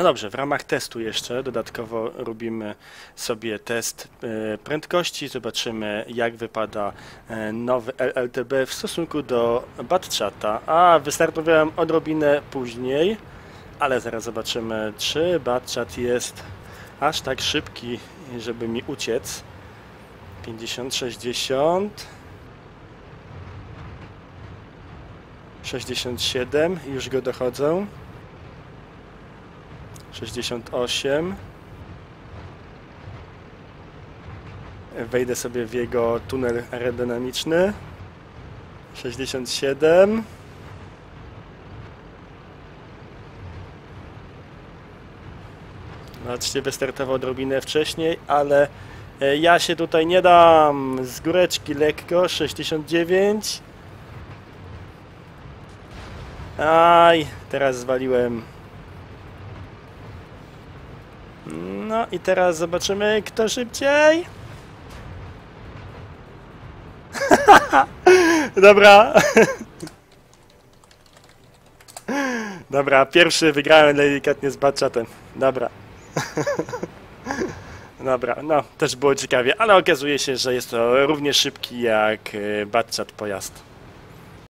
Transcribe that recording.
No dobrze, w ramach testu jeszcze dodatkowo robimy sobie test e, prędkości. Zobaczymy, jak wypada e, nowy LLTB w stosunku do Batchata. A wystartowałem odrobinę później, ale zaraz zobaczymy, czy Batchat jest aż tak szybki, żeby mi uciec. 50, 60. 67, już go dochodzą. 68. Wejdę sobie w jego tunel aerodynamiczny. 67. Zobaczcie, wystartował odrobinę wcześniej, ale e, ja się tutaj nie dam. Z góreczki lekko. 69. Aj, teraz zwaliłem. No i teraz zobaczymy, kto szybciej. Dobra. Dobra, pierwszy wygrałem delikatnie z Batchatem. Dobra. Dobra, no też było ciekawie, ale okazuje się, że jest to równie szybki jak e, Batchat pojazd.